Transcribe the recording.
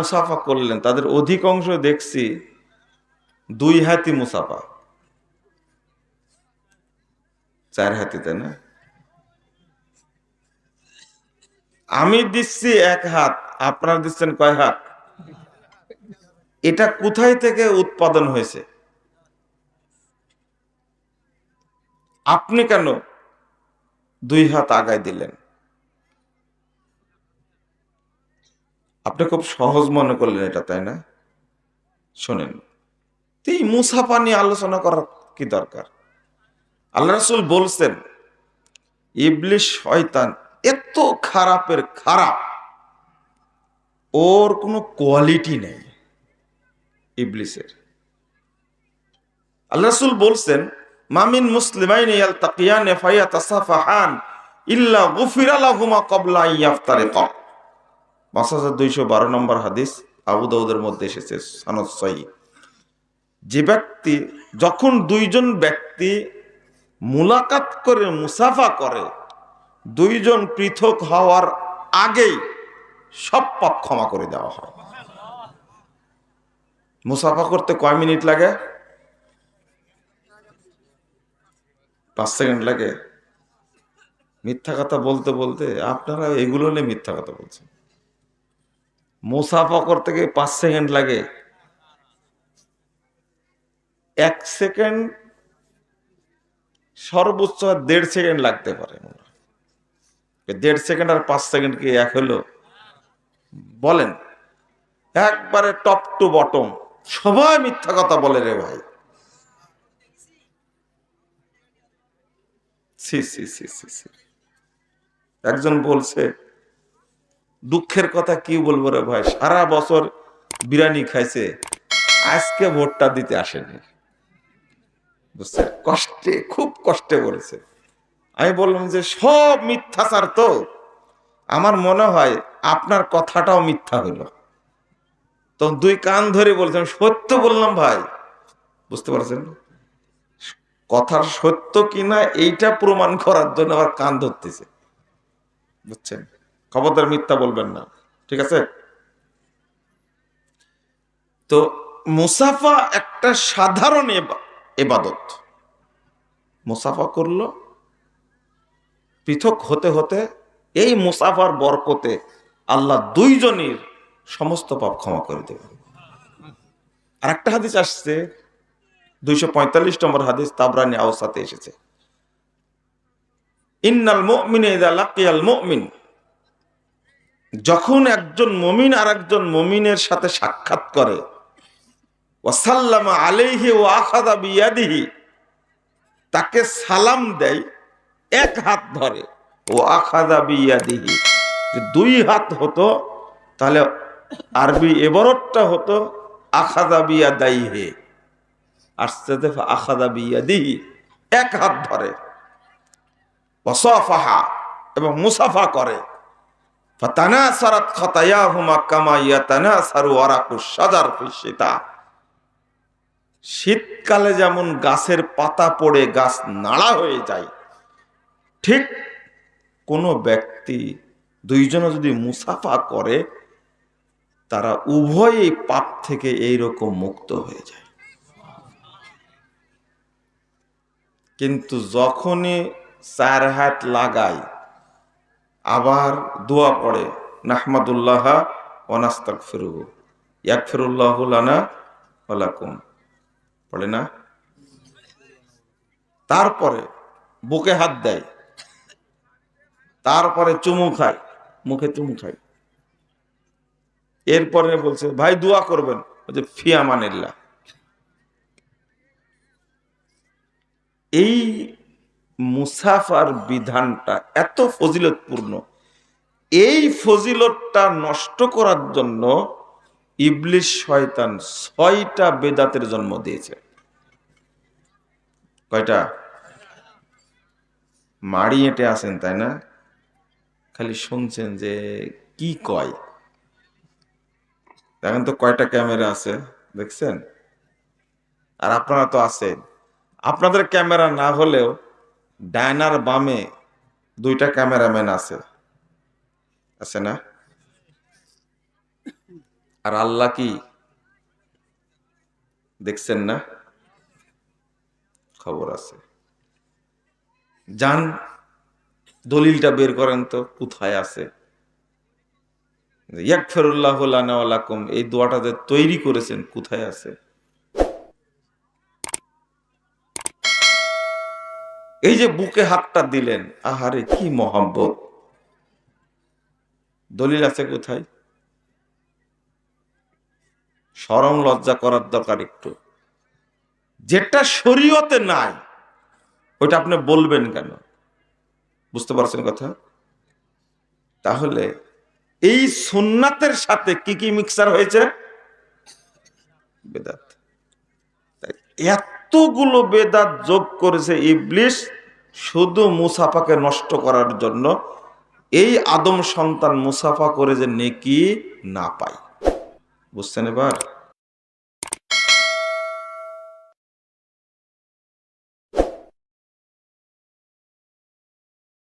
মুসাফা করলেন, তাদের অধিকাংশ দেখছি দুই হাতি মুসাফা। চার হাতি, তাই না? আমি দিচ্ছি এক হাত, আপনারা দিচ্ছেন কয় হাত? এটা কোথায় থেকে উৎপাদন হয়েছে? আপনি কেন দুই হাত আগায় দিলেন? আপনি খুব সহজ মনে করলেন এটা, তাই না? শোনেন, তো এই মুসাফা নিয়ে আলোচনা করার কি দরকার? আল্লাহ রাসূল বলছেন, ইবলিশ শয়তান এত খারাপের খারাপ, ওর কোনো কোয়ালিটি নেই ইবলিসের আল্লাহ রাসূল বলছেন মামিন মুসলিমাইন ইয়ালতাকিয়ান ফায়াতাসাফাহান ইল্লা গুফিরা লাহুমা ক্বাবলা আন ইয়াফতারিকা। পাঁচ হাজার দুইশো বারো নম্বর হাদিস আবু দাউদের মধ্যে এসেছে, সানদ সহি। যে ব্যক্তি যখন দুইজন ব্যক্তি মুলাকাত করে, মুসাফা করে, দুইজন পৃথক হওয়ার আগেই সব পাপ ক্ষমা করে দেওয়া হয়। মুসাফা করতে কয় মিনিট লাগে? পাঁচ সেকেন্ড লাগে। মিথ্যা কথা বলতে বলতে আপনারা এগুলো নিয়ে মিথ্যা কথা বলছেন। মুসাফা করতে গিয়ে পাঁচ সেকেন্ড লাগে। এক সেকেন্ড, সর্বোচ্চ দেড় সেকেন্ড লাগতে পারে দেড় সেকেন্ড আর পাঁচ সেকেন্ড কি এক হলো? বলেন। একবারে টপ টু বটম। সবাই মিথ্যা কথা বলে রে ভাই। সি একজন বলছে দুঃখের কথা কি বলব রে ভাই? সারা বছর বিরিয়ানি খাইছে, আজকে ভোটটা দিতে আসেনি। বুঝছে কষ্টে, খুব কষ্টে বলেছে আমি বললাম যে, সব মিথ্যাচার তো। আমার মনে হয় আপনার কথাটাও মিথ্যা হইল তো দুই কান ধরে বলছেন, সত্য বললাম ভাই। বুঝতে পারছেন? কথার সত্য কিনা এইটা প্রমাণ করার জন্য আবার কান ধরতেছে। বুঝছেন? খবরদার মিথ্যা বলবেন না, ঠিক আছে? তো মুসাফা একটা সাধারণ এবা- এবাদত। মুসাফা করল, পৃথক হতে হতে এই মুসাফার বরকতে আল্লাহ দুইজনের সমস্ত পাপ ক্ষমা করে দেবেন। আর একটা হাদিস আসছে, দুইশো পঁয়তাল্লিশ নম্বর হাদিস তাবরানি আওসাতে এসেছে। ইন্নাল মুমিন ইদা লাকিয়াল মুমিন। যখন একজন মমিন আর একজন মমিনের সাথে সাক্ষাৎ করে, ওয়াসাল্লামা আলাইহি ও আখাদা তাকে সালাম দেয়, এক হাত ধরে ও আখাদা বিয়াদিহি। দুই হাত হতো, তাহলে আরবি এবারটা হতো আখাদা বিয়া দায়ী হে আসতে আখাদা বিয়াদিহি, এক হাত ধরে, ওয়াসাফাহা এবং মুসাফা করে। শীতকালে যেমন গাছের পাতা পড়ে, গাছ নাড়া হয়ে যায়, ঠিক কোনো ব্যক্তি দুইজনে যদি মুসাফা করে, তারা উভয়ই পাপ থেকে এইরকম মুক্ত হয়ে যায়। কিন্তু যখনই চার হাত লাগায় আবার দোয়া পড়ে, নাহমাদুল্লাহ অনাস্তাক ফিরু ইয়াক ফিরুল্লাহ লানা ওলাকুম পড়ে না? তারপরে বুকে হাত দেয়, তারপরে চুমু খায়, মুখে চুমু খায়। এরপরে বলছে, ভাই, দোয়া করবেন। যে ফিয়া মানিল্লা এই মুসাফার বিধানটা এত ফজিলতপূর্ণ। এই ফজিলতটা নষ্ট করার জন্য ইবলিশ শয়তান ছয়টা বেদাতের জন্ম দিয়েছে। কয়টা? মাড়ি এঁটে আছেন, তাই না? খালি শুনছেন যে কি কয়। দেখেন তো কয়টা ক্যামেরা আছে, দেখছেন? আর আপনারা তো আছেন। আপনাদের ক্যামেরা না হলেও ডায়নার বামে দুইটা ক্যামেরাম্যান আছে। আছে না? আর আল্লাহ কি দেখছেন না? খবর আছে। যান, দলিলটা বের করেন তো, কোথায় আছে? ওয়া লাকুম, এই দোয়াটা যে তৈরি করেছেন, কোথায় আছে? এই যে বুকে হাতটা দিলেন, আহারে কি মহাব্বত। দলিল আছে কোথায়? সরম লজ্জা করার দরকার একটু। যেটা শরীয়তে নাই, ওইটা আপনি বলবেন কেন? বুঝতে পারছেন কথা? তাহলে এই সুন্নাতের সাথে কি কি মিক্সার হয়েছে? বেদাত। তাই এতগুলো বেদাত যোগ করেছে ইবলিশ শুধু মুসাফাকে নষ্ট করার জন্য। এই আদম সন্তান মুসাফা করে যে নেকি না পায়। বুঝছেন এবার?